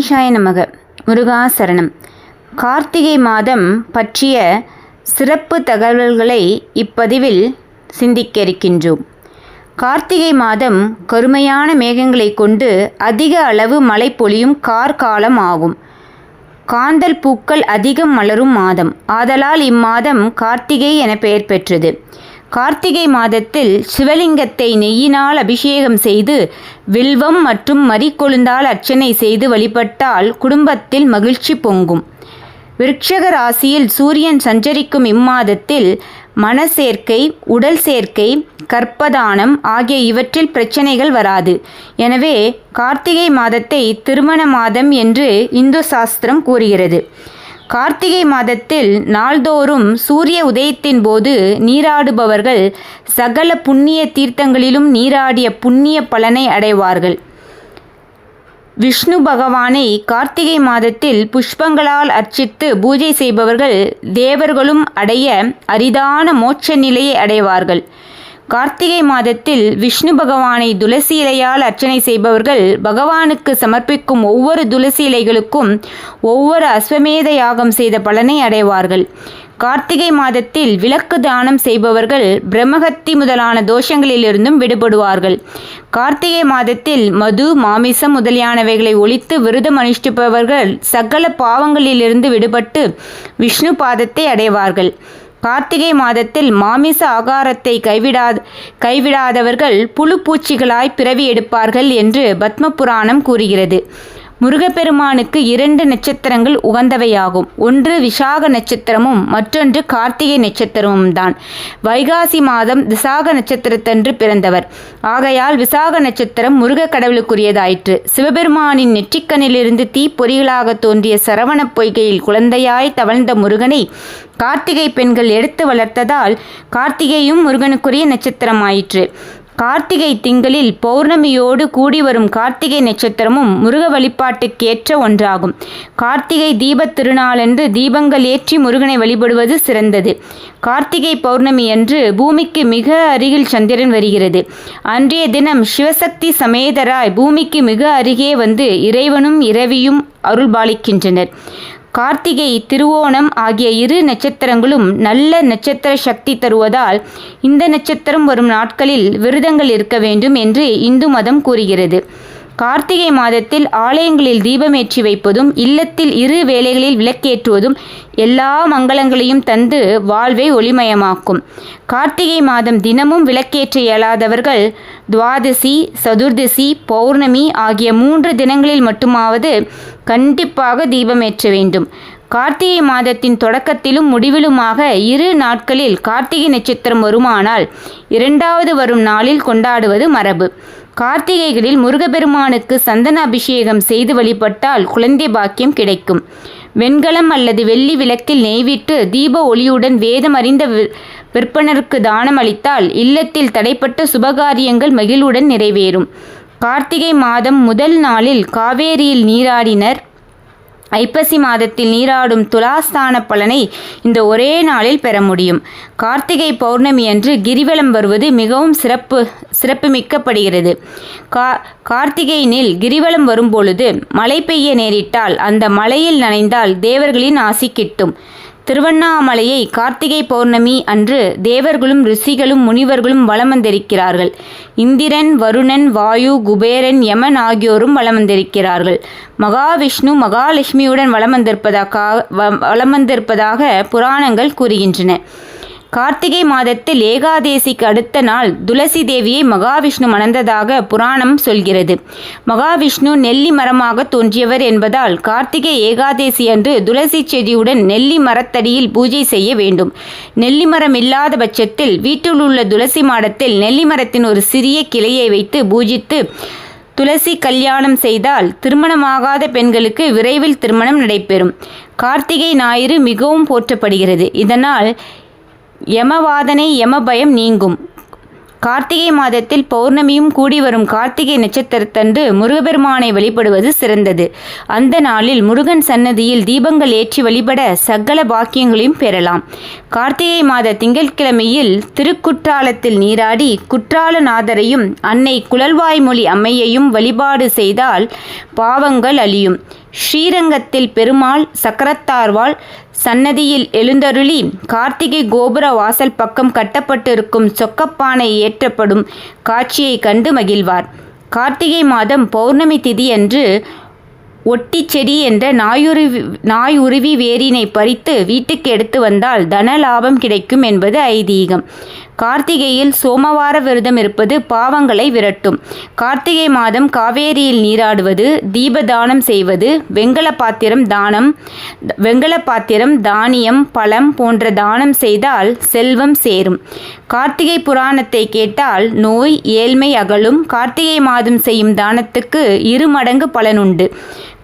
ஈஷாய நமக. முருகாசரணம். கார்த்திகை மாதம் பற்றிய சிறப்பு தகவல்களை இப்பதிவில் சிந்திக்க இருக்கின்றோம் கார்த்திகை மாதம் கருமையான மேகங்களை கொண்டு அதிக அளவு மழை பொழியும் கார்காலம் ஆகும். காந்தல் பூக்கள் அதிகம் மலரும் மாதம். ஆதலால் இம்மாதம் கார்த்திகை என பெயர் பெற்றது. கார்த்திகை மாதத்தில் சிவலிங்கத்தை நெய்யினால் அபிஷேகம் செய்து வில்வம் மற்றும் மறிக்கொழுந்தால் அர்ச்சனை செய்து வழிபட்டால் குடும்பத்தில் மகிழ்ச்சி பொங்கும். விருட்சக ராசியில் சூரியன் சஞ்சரிக்கும் இம்மாதத்தில் மனசேர்க்கை உடல் சேர்க்கை கற்பதானம் ஆகிய இவற்றில் பிரச்சனைகள் வராது. எனவே கார்த்திகை மாதத்தை திருமண மாதம் என்று இந்து சாஸ்திரம் கூறுகிறது. கார்த்திகை மாதத்தில் நாள்தோறும் சூரிய உதயத்தின் போது நீராடுபவர்கள் சகல புண்ணிய தீர்த்தங்களிலும் நீராடிய புண்ணிய பலனை அடைவார்கள். விஷ்ணு பகவானை கார்த்திகை மாதத்தில் புஷ்பங்களால் அர்ச்சித்து பூஜை செய்பவர்கள் தேவர்களும் அடைய அரிதான மோட்ச நிலையை அடைவார்கள். கார்த்திகை மாதத்தில் விஷ்ணு பகவானை துளசி இலையால் அர்ச்சனை செய்பவர்கள் பகவானுக்கு சமர்ப்பிக்கும் ஒவ்வொரு துளசி இலைகளுக்கும் ஒவ்வொரு அஸ்வமேத யாகம் செய்த பலனை அடைவார்கள். கார்த்திகை மாதத்தில் விளக்கு தானம் செய்பவர்கள் பிரம்மஹத்தி முதலான தோஷங்களிலிருந்தும் விடுபடுவார்கள். கார்த்திகை மாதத்தில் மது மாமிசம் முதலியானவைகளை ஒழித்து விரதம் அனுஷ்டிப்பவர்கள் சகல பாவங்களிலிருந்து விடுபட்டு விஷ்ணு பாதத்தை அடைவார்கள். கார்த்திகை மாதத்தில் மாமிச ஆகாரத்தை கைவிடாத கைவிடாதவர்கள் புழு பூச்சிகளாய் பிறவி எடுப்பார்கள் என்று பத்ம புராணம் கூறுகிறது. முருகப்பெருமானுக்கு இரண்டு நட்சத்திரங்கள் உகந்தவையாகும். ஒன்று விசாக நட்சத்திரமும் மற்றொன்று கார்த்திகை நட்சத்திரமும் தான் வைகாசி மாதம் விசாக நட்சத்திரத்தன்று பிறந்தவர். ஆகையால் விசாக நட்சத்திரம் முருக கடவுளுக்குரியதாயிற்று. சிவபெருமானின் நெற்றிக்கண்ணிலிருந்து தீப்பொறிகளாக தோன்றிய சரவண பொய்கையில் குழந்தையாய் தவழ்ந்த முருகனை கார்த்திகை பெண்கள் எடுத்து வளர்த்ததால் கார்த்திகையும் முருகனுக்குரிய நட்சத்திரமாயிற்று. கார்த்திகை திங்களில் பௌர்ணமியோடு கூடி வரும் கார்த்திகை நட்சத்திரமும் முருக வழிபாட்டுக்கேற்ற ஒன்றாகும். கார்த்திகை தீபத் திருநாளன்று தீபங்கள் ஏற்றி முருகனை வழிபடுவது சிறந்தது. கார்த்திகை பௌர்ணமி அன்று பூமிக்கு மிக அருகில் சந்திரன் வருகிறது. அன்றைய தினம் சிவசக்தி சமேதராய் பூமிக்கு மிக அருகே வந்து இறைவனும் இரவியும் அருள்பாலிக்கின்றனர். கார்த்திகை திருவோணம் ஆகிய இரு நட்சத்திரங்களும் நல்ல நட்சத்திர சக்தி தருவதால் இந்த நட்சத்திரம் வரும் நாட்களில் விரதங்கள் இருக்க வேண்டும் என்று இந்து மதம் கூறுகிறது. கார்த்திகை மாதத்தில் ஆலயங்களில் தீபமேற்றி வைப்பதும் இல்லத்தில் இரு வேளைகளில் விளக்கேற்றுவதும் எல்லா மங்களங்களையும் தந்து வாழ்வை ஒளிமயமாக்கும். கார்த்திகை மாதம் தினமும் விளக்கேற்ற இயலாதவர்கள் துவாதசி சதுர்தசி பௌர்ணமி ஆகிய மூன்று தினங்களில் மட்டுமாவது கண்டிப்பாக தீபமேற்ற வேண்டும். கார்த்திகை மாதத்தின் தொடக்கத்திலும் முடிவிலுமாக இரு நாட்களில் கார்த்திகை நட்சத்திரம் வருமானால் இரண்டாவது வரும் நாளில் கொண்டாடுவது மரபு. கார்த்திகைகளில் முருகப்பெருமானுக்கு சந்தன அபிஷேகம் செய்து வழிபட்டால் குழந்தை பாக்கியம் கிடைக்கும். வெண்கலம் அல்லது வெள்ளி விளக்கில் நெய்விட்டு தீப ஒளியுடன் வேதம் அறிந்த விற்பனருக்கு தானம் அளித்தால் இல்லத்தில் தடைப்பட்ட சுபகாரியங்கள் மகிழ்வுடன் நிறைவேறும். கார்த்திகை மாதம் முதல் நாளில் காவேரியில் நீராடினர் ஐப்பசி மாதத்தில் நீராடும் துலாஸ்தான பலனை இந்த ஒரே நாளில் பெற முடியும். கார்த்திகை பௌர்ணமி அன்று கிரிவலம் வருவது மிகவும் சிறப்பு சிறப்புமிக்கப்படுகிறது. கா கார்த்திகையினில் கிரிவலம் வரும்பொழுது மழை பெய்ய நேரிட்டால் அந்த மழையில் நனைந்தால் தேவர்களின் ஆசி கிட்டும். திருவண்ணாமலையை கார்த்திகை பௌர்ணமி அன்று தேவர்களும் ரிஷிகளும் முனிவர்களும் வலம் வந்திருக்கிறார்கள் இந்திரன் வருணன் வாயு குபேரன் யமன் ஆகியோரும் வலம் வந்திருக்கிறார்கள் மகாவிஷ்ணு மகாலட்சுமியுடன் வலம் வந்திருப்பதாக வலம் வந்திருப்பதாக புராணங்கள் கூறுகின்றன. கார்த்திகை மாதத்தில் ஏகாதேசிக்கு அடுத்த நாள் துளசி தேவியை மகாவிஷ்ணு மணந்ததாக புராணம் சொல்கிறது. மகாவிஷ்ணு நெல்லி மரமாக தோன்றியவர் என்பதால் கார்த்திகை ஏகாதேசி அன்று துளசி செடியுடன் நெல்லி மரத்தடியில் பூஜை செய்ய வேண்டும். நெல்லி மரம் இல்லாத பட்சத்தில் வீட்டில் உள்ள துளசி மாடத்தில் நெல்லி மரத்தின் ஒரு சிறிய கிளையை வைத்து பூஜித்து துளசி கல்யாணம் செய்தால் திருமணமாகாத பெண்களுக்கு விரைவில் திருமணம் நடைபெறும். கார்த்திகை ஞாயிறு மிகவும் போற்றப்படுகிறது. இதனால் யமவாதனை யமபயம் நீங்கும். கார்த்திகை மாதத்தில் பௌர்ணமியும் கூடி வரும் கார்த்திகை நட்சத்திரத்தன்று முருகபெருமானை வழிபடுவது சிறந்தது. அந்த நாளில் முருகன் சன்னதியில் தீபங்கள் ஏற்றி வழிபட சகல பாக்கியங்களையும் பெறலாம். கார்த்திகை மாத திங்கட்கிழமையில் திருக்குற்றாலத்தில் நீராடி குற்றாலநாதரையும் அன்னை குழல்வாய்மொழி அம்மையையும் வழிபாடு செய்தால் பாவங்கள் அழியும். ஸ்ரீரங்கத்தில் பெருமாள் சக்கரத்தார்வாள் சன்னதியில் எழுந்தருளி கார்த்திகை கோபுர வாசல் பக்கம் கட்டப்பட்டிருக்கும் சொக்கப்பானை ஏற்றப்படும் காட்சியை கண்டு மகிழ்வார். கார்த்திகை மாதம் பௌர்ணமி திதி அன்று ஒட்டிச்செடி என்ற நாயுருவி நாயுருவி வேரினை பறித்து வீட்டுக்கு எடுத்து வந்தால் தன லாபம் கிடைக்கும் என்பது ஐதீகம். கார்த்திகையில் சோமவார விரதம் இருப்பது பாவங்களை விரட்டும். கார்த்திகை மாதம் காவேரியில் நீராடுவது தீபதானம் செய்வது வெங்கல பாத்திரம் தானம் வெங்கல பாத்திரம் தானியம் பழம் போன்ற தானம் செய்தால் செல்வம் சேரும். கார்த்திகை புராணத்தை கேட்டால் நோய் ஏழ்மை அகலும். கார்த்திகை மாதம் செய்யும் தானத்துக்கு இரு மடங்கு பலனுண்டு.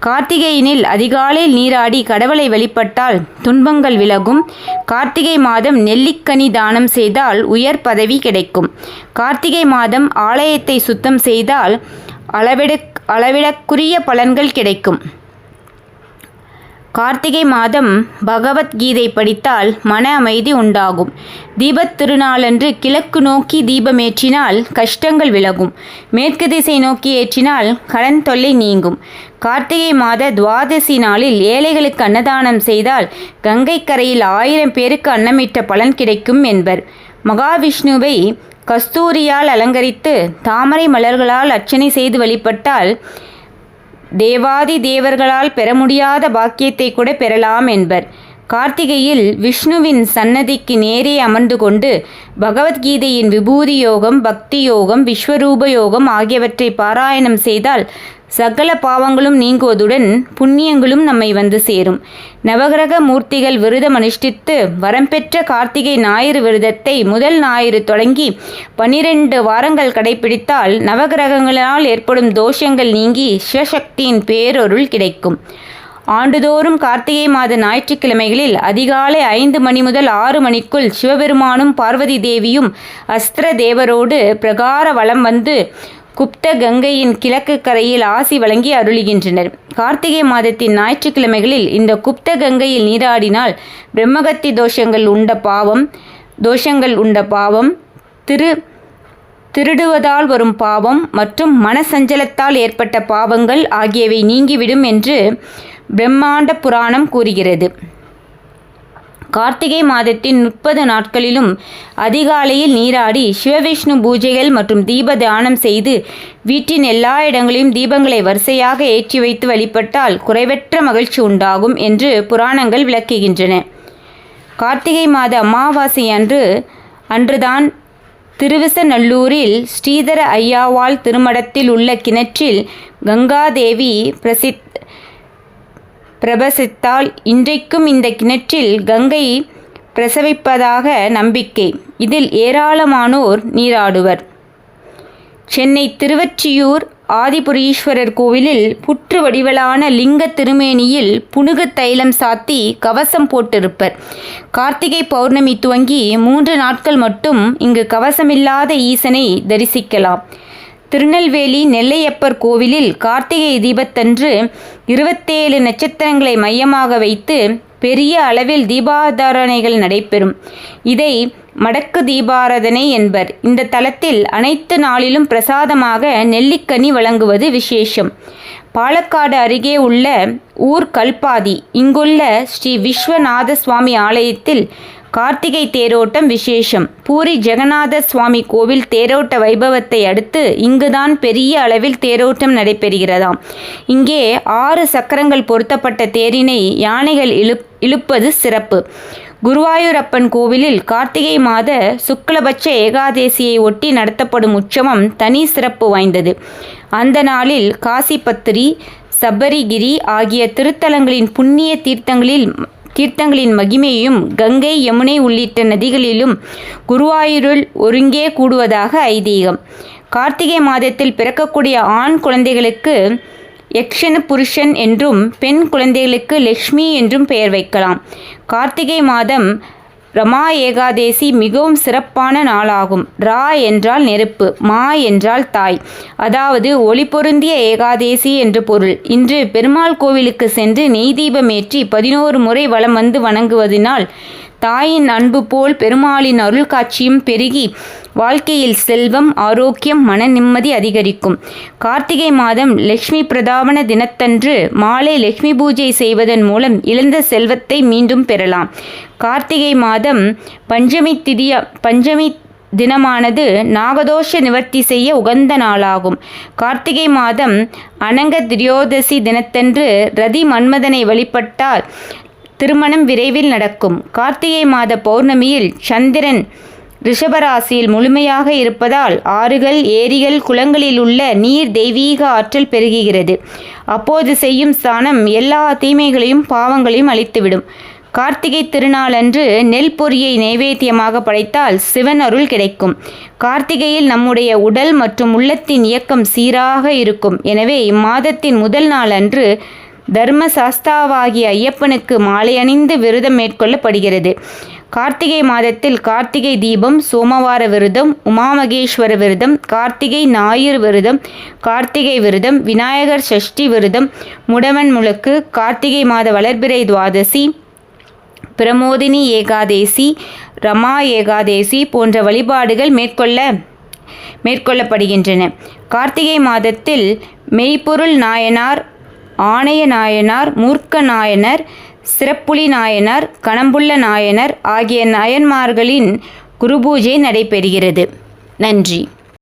கார்த்திகையினில் அதிகாலையில் நீராடி கடவுளை வழிபட்டால் துன்பங்கள் விலகும். கார்த்திகை மாதம் நெல்லிக்கனி தானம் செய்தால் உயர் பதவி கிடைக்கும். கார்த்திகை மாதம் ஆலயத்தை சுத்தம் செய்தால் அளவிட அளவிடக்குரிய பலன்கள் கிடைக்கும். கார்த்திகை மாதம் பகவத்கீதை படித்தால் மன அமைதி உண்டாகும். தீபத் திருநாளன்று கிழக்கு நோக்கி தீபமேற்றினால் கஷ்டங்கள் விலகும். மேற்கு திசை நோக்கி ஏற்றினால் கடன் தொல்லை நீங்கும். கார்த்திகை மாத துவாதசி நாளில் ஏழைகளுக்கு அன்னதானம் செய்தால் கங்கை கரையில் ஆயிரம் பேருக்கு அன்னமிட்ட பலன் கிடைக்கும் என்பர். மகாவிஷ்ணுவை கஸ்தூரியால் அலங்கரித்து தாமரை மலர்களால் அர்ச்சனை செய்து வழிபட்டால் தேவாதி தேவர்களால் பெற முடியாத பாக்கியத்தை கூட பெறலாம் என்பர். கார்த்திகையில் விஷ்ணுவின் சன்னதிக்கு நேரே அமர்ந்து கொண்டு பகவத்கீதையின் விபூதி யோகம் பக்தி யோகம் விஸ்வரூப யோகம் ஆகியவற்றை பாராயணம் செய்தால் சகல பாவங்களும் நீங்குவதுடன் புண்ணியங்களும் நம்மை வந்து சேரும். நவகிரக மூர்த்திகள் விரதம் அனுஷ்டித்து வரம்பெற்ற கார்த்திகை ஞாயிறு விரதத்தை முதல் ஞாயிறு தொடங்கி பனிரெண்டு வாரங்கள் கடைபிடித்தால் நவகிரகங்களால் ஏற்படும் தோஷங்கள் நீங்கி சிவசக்தியின் பேரொருள் கிடைக்கும். ஆண்டுதோறும் கார்த்திகை மாத ஞாயிற்றுக்கிழமைகளில் அதிகாலை ஐந்து மணி முதல் ஆறு மணிக்குள் சிவபெருமானும் பார்வதி தேவியும் அஸ்திர தேவரோடு பிரகார வலம் வந்து குப்த கங்கையின் கிழக்கு கரையில் ஆசி வழங்கி அருளுகின்றனர். கார்த்திகை மாதத்தின் ஞாயிற்றுக்கிழமைகளில் இந்த குப்த கங்கையில் நீராடினால் பிரம்மகத்தி தோஷங்கள் உண்ட பாவம் தோஷங்கள் உண்ட பாவம் திரு திருடுவதால் வரும் பாவம் மற்றும் மனசஞ்சலத்தால் ஏற்பட்ட பாவங்கள் ஆகியவை நீங்கிவிடும் என்று பிரம்மாண்ட புராணம் கூறுகிறது. கார்த்திகை மாதத்தின் முப்பது நாட்களிலும் அதிகாலையில் நீராடி சிவவிஷ்ணு பூஜைகள் மற்றும் தீப தானம் செய்து வீட்டின் எல்லா இடங்களிலும் தீபங்களை வரிசையாக ஏற்றி வைத்து வழிபட்டால் குறைவற்ற மகிழ்ச்சி உண்டாகும் என்று புராணங்கள் விளக்குகின்றன. கார்த்திகை மாத அமாவாசை அன்று அன்றுதான் திருவிசநல்லூரில் ஸ்ரீதர ஐயாவாள் திருமடத்தில் உள்ள கிணற்றில் கங்காதேவி பிரசித் பிரபசித்தால் இன்றைக்கும் இந்த கிணற்றில் கங்கை பிரசவிப்பதாக நம்பிக்கை. இதில் ஏராளமானோர் நீராடுவர். சென்னை திருவற்றியூர் ஆதிபுரீஸ்வரர் கோவிலில் புற்று வடிவலான லிங்க திருமேனியில் புனுகு தைலம் சாத்தி கவசம் போட்டிருப்பர். கார்த்திகை பௌர்ணமி துவங்கி மூன்று நாட்கள் மட்டும் இங்கு கவசமில்லாத ஈசனை தரிசிக்கலாம். திருநெல்வேலி நெல்லையப்பர் கோவிலில் கார்த்திகை தீபத்தன்று இருபத்தேழு நட்சத்திரங்களை மையமாக வைத்து பெரிய அளவில் தீபாதாரணைகள் நடைபெறும். இதை மடக்கு தீபாராதனை என்பர். இந்த தலத்தில் அனைத்து நாளிலும் பிரசாதமாக நெல்லிக்கனி வழங்குவது விசேஷம். பாலக்காடு அருகே உள்ள ஊர் கல்பாதி இங்குள்ள ஸ்ரீ விஸ்வநாத சுவாமி ஆலயத்தில் கார்த்திகை தேரோட்டம் விசேஷம். பூரி ஜெகநாத சுவாமி கோவில் தேரோட்ட வைபவத்தை அடுத்து இங்குதான் பெரிய அளவில் தேரோட்டம் நடைபெறுகிறதாம். இங்கே ஆறு சக்கரங்கள் பொருத்தப்பட்ட தேரினை யானைகள் இழு இழுப்பது சிறப்பு. குருவாயூரப்பன் கோவிலில் கார்த்திகை மாத சுக்லபட்ச ஏகாதேசியை ஒட்டி நடத்தப்படும் உற்சவம் தனி சிறப்பு வாய்ந்தது. அந்த நாளில் காசிபத்திரி சபரிகிரி ஆகிய திருத்தலங்களின் புண்ணிய தீர்த்தங்களில் தீர்த்தங்களின் மகிமையும் கங்கை யமுனை உள்ளிட்ட நதிகளிலும் குருவாயூரில் ஒருங்கே கூடுவதாக ஐதீகம். கார்த்திகை மாதத்தில் பிறக்கக்கூடிய ஆண் குழந்தைகளுக்கு யக்ஷன புருஷன் என்றும் பெண் குழந்தைகளுக்கு லக்ஷ்மி என்றும் பெயர் வைக்கலாம். கார்த்திகை மாதம் ரமா ஏகாதேசி மிகவும் சிறப்பான நாளாகும். ரா என்றால் நெருப்பு மா என்றால் தாய். அதாவது ஒளி பொருந்திய ஏகாதேசி என்று பொருள். இன்று பெருமாள் கோவிலுக்கு சென்று நெய் தீபமேற்றி பதினோரு முறை வலம் வந்து வணங்குவதனால் தாயின் அன்பு போல் பெருமாளின் அருள் காட்சியும் பெருகி வாழ்க்கையில் செல்வம் ஆரோக்கியம் மன நிம்மதி அதிகரிக்கும். கார்த்திகை மாதம் லட்சுமி பிரதாபன தினத்தன்று மாலை லட்சுமி பூஜை செய்வதன் மூலம் இழந்த செல்வத்தை மீண்டும் பெறலாம். கார்த்திகை மாதம் பஞ்சமி திதிய பஞ்சமி தினமானது நாகதோஷ நிவர்த்தி செய்ய உகந்த நாளாகும். கார்த்திகை மாதம் அனங்க திரியோதசி தினத்தன்று ரதி மன்மதனை வழிபட்டால் திருமணம் விரைவில் நடக்கும். கார்த்திகை மாத பௌர்ணமியில் சந்திரன் ரிஷபராசியில் முழுமையாக இருப்பதால் ஆறுகள் ஏரிகள் குளங்களில் உள்ள நீர் தெய்வீக ஆற்றல் பெருகுகிறது. அப்போது செய்யும் ஸ்தானம் எல்லா தீமைகளையும் பாவங்களையும் அழித்துவிடும். கார்த்திகை திருநாளன்று நெல் பொரியை நைவேத்தியமாக படைத்தால் சிவன் அருள் கிடைக்கும். கார்த்திகையில் நம்முடைய உடல் மற்றும் உள்ளத்தின் இயக்கம் சீராக இருக்கும். எனவே இம்மாதத்தின் முதல் நாளன்று அன்று தர்ம சாஸ்தாவாகிய ஐயப்பனுக்கு மாலை அணிந்து விரதம் மேற்கொள்ளப்படுகிறது. கார்த்திகை மாதத்தில் கார்த்திகை தீபம் சோமவார விரதம் உமாமகேஸ்வர விரதம் கார்த்திகை ஞாயிறு விரதம் கார்த்திகை விரதம் விநாயகர் சஷ்டி விரதம் முடவன் முழக்கு கார்த்திகை மாத வளர்பிறை துவாதசி பிரமோதினி ஏகாதேசி ரமா ஏகாதேசி போன்ற வழிபாடுகள் மேற்கொள்ள மேற்கொள்ளப்படுகின்றன. கார்த்திகை மாதத்தில் மெய்ப்பொருள் நாயனார் ஆணைய நாயனார் மூர்க்க நாயனர் சிறப்புலி நாயனார் கணம்புள்ள நாயனர் ஆகிய நாயன்மார்களின் குருபூஜை நடைபெறுகிறது. நன்றி.